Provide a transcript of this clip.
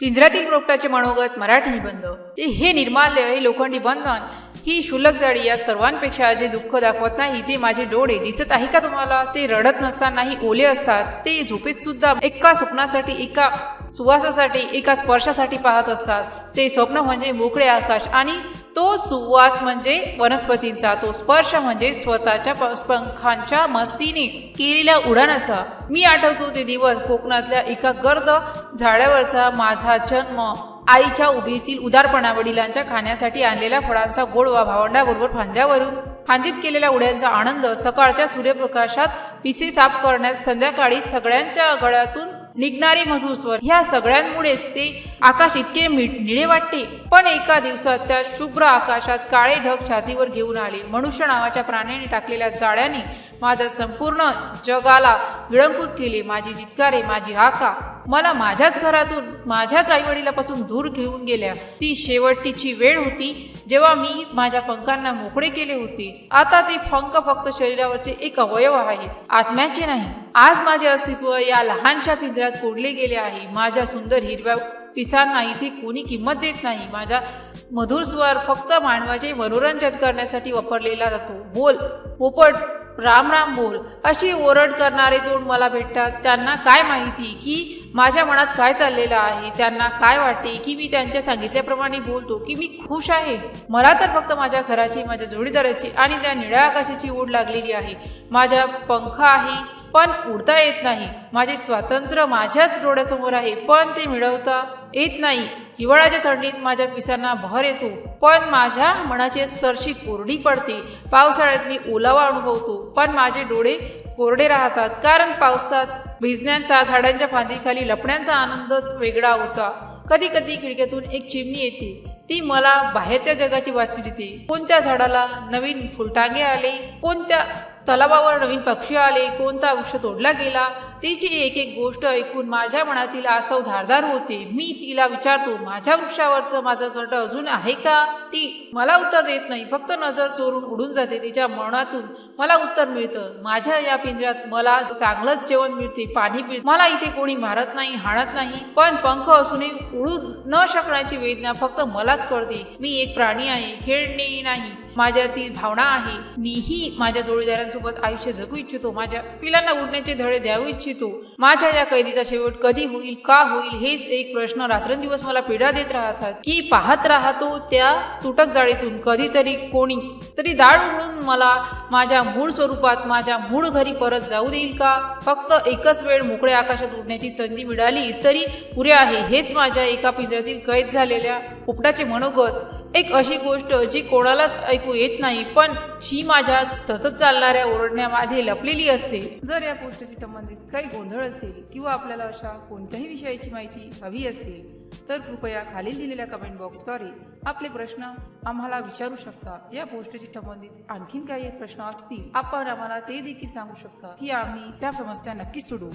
पिंजऱ्यातील पोपटाचे मनोगत मराठी निबंध ते हे निर्माल्य हे लोखंडी बंधन ही शुल्लक जाडी या सर्वांपेक्षा जे दुःख दाखवत नाही ते माझे डोळे दिसत आहे का तुम्हाला? ते रडत नसतानाही ओले असतात. ते झोपेत सुद्धा एका स्वप्नासाठी एका सुवासासाठी एका स्पर्शासाठी पाहत असतात. ते स्वप्न म्हणजे मोकळे आकाश आणि तो सुवास म्हणजे वनस्पतींचा तो स्पर्श म्हणजे स्वतःच्या प- पंखांच्या मस्तीने केलेल्या उडाणाचा मी आठवतो ते दिवस कोकणातल्या एका गर्द झाडावरचा माझा जन्म आईच्या उभीतील उदारपणा वडिलांच्या खाण्यासाठी आणलेल्या फळांचा गोडवा भावंडाबरोबर फांद्यावरून फांदीत केलेल्या उड्यांचा आनंद सकाळच्या सूर्यप्रकाशात पिसे साफ करण्यात संध्याकाळी सगळ्यांच्या गळ्यातून निघणारे मधुस्वर. ह्या सगळ्यांमुळेच ते आकाश इतके मीठ निळे वाटते. पण एका दिवसात त्या शुभ्र आकाशात काळे ढग छातीवर घेऊन आले. मनुष्य नावाच्या प्राण्याने टाकलेल्या जाळ्याने माझ्या संपूर्ण जगाला विळंकृत केले. माझी जितकारे माझी हाका. मला माझ्याच घरातून माझ्याच आईवडिलापासून दूर घेऊन गेल्या. ती शेवटची वेळ होती जेव्हा मी माझ्या पंखांना मोकळे केले होते. आता ते पंख फक्त शरीरावरचे एक अवयव आहेत आत्म्याचे नाही. आज माझे अस्तित्व या लहानशा पिंजऱ्यात कोडले गेले आहे. माझ्या सुंदर हिरव्या पिसांना इथे कोणी किंमत देत नाही. माझ्या मधुर स्वर फक्त मानवाचे मनोरंजन करण्यासाठी वापरलेला जातो. बोल पोपट राम राम बोल. अशी ओरड करणारे दोन मला भेटतात. त्यांना काय माहिती की माझ्या मनात काय चाललेलं आहे त्यांना काय वाटते की मी त्यांच्या सांगितल्याप्रमाणे बोलतो की मी खुश आहे. मला तर फक्त माझ्या घराची माझ्या जोडीदाराची आणि त्या निळ्या आकाशाची ओढ लागलेली आहे. माझ्या पंख आहे पण उडता येत नाही. माझे स्वातंत्र्य माझ्याच डोळ्यासमोर आहे पण ते मिळवता येत नाही. हिवाळ्याच्या थंडीत माझ्या पिसांना भर येतो पण माझ्या मनाची सरशी कोरडी पडते. पावसाळ्यात मी ओलावा अनुभवतो पण माझे डोळे कोरडे राहतात. कारण पावसात भिजण्याचा झाडांच्या फांदीखाली लपण्याचा आनंदच वेगळा होता. कधी कधी खिडक्यातून एक चिमणी येते. ती मला बाहेरच्या जगाची बातमी देते. कोणत्या झाडाला नवीन फुलटांगे आले? कोणत्या तलावावर नवीन पक्षी आले? कोणता वृक्ष तोडला गेला? तिची एक एक गोष्ट ऐकून माझ्या मनातील आसव धारदार होते. मी तिला विचारतो माझ्या वृक्षावरचं माझं घरट अजून आहे का? ती मला उत्तर देत नाही. फक्त नजर चोरून उडून जाते. तिच्या मनातून मला उत्तर मिळतं. माझ्या या पिंजऱ्यात मला चांगलंच जेवण मिळते. पाणी मिळते मला इथे कोणी मारत नाही हाणत नाही. पण पंख असूनही उडू न शकण्याची वेदना फक्त मलाच कळते. मी एक प्राणी आहे. खेळणे नाही. माझ्यातील भावना आहे. मीही माझ्या जोडीदारांसोबत आयुष्य जगू इच्छितो. माझ्या पिलांना उडण्याचे धडे द्यावू इच्छितो. माझ्या या कैदीचा शेवट कधी होईल का होईल हेच एक प्रश्न रात्रंदिवस मला पीडा देत राहतात. की पाहत राहतो त्या तुटक जाळीतून कधीतरी कोणी तरी दाळ उघडून मला माझ्या मूळ स्वरूपात माझ्या मूळ घरी परत जाऊ देईल का? फक्त एकच वेळ मोकळ्या आकाशात उडण्याची संधी मिळाली तरी पुरे आहे हेच माझ्या एका पिंजऱ्यातील कैद झालेल्या पोपटाचे मनोगत. एक अशी गोष्ट जी कोणालाच ऐकू येत नाही पण जी माझ्या सतत चालणाऱ्या ओरडण्यामध्ये लपलेली असते. जर या पोस्टशी संबंधित काही गोंधळ असेल किंवा आपल्याला अशा कोणत्याही विषयाची माहिती हवी असेल तर कृपया खालील दिलेल्या कमेंट बॉक्सद्वारे आपले प्रश्न आम्हाला विचारू शकता. या पोस्टशी संबंधित आणखीन काही प्रश्न असतील आपण आम्हाला ते देखील सांगू शकता की आम्ही त्या समस्या नक्की सोडवू.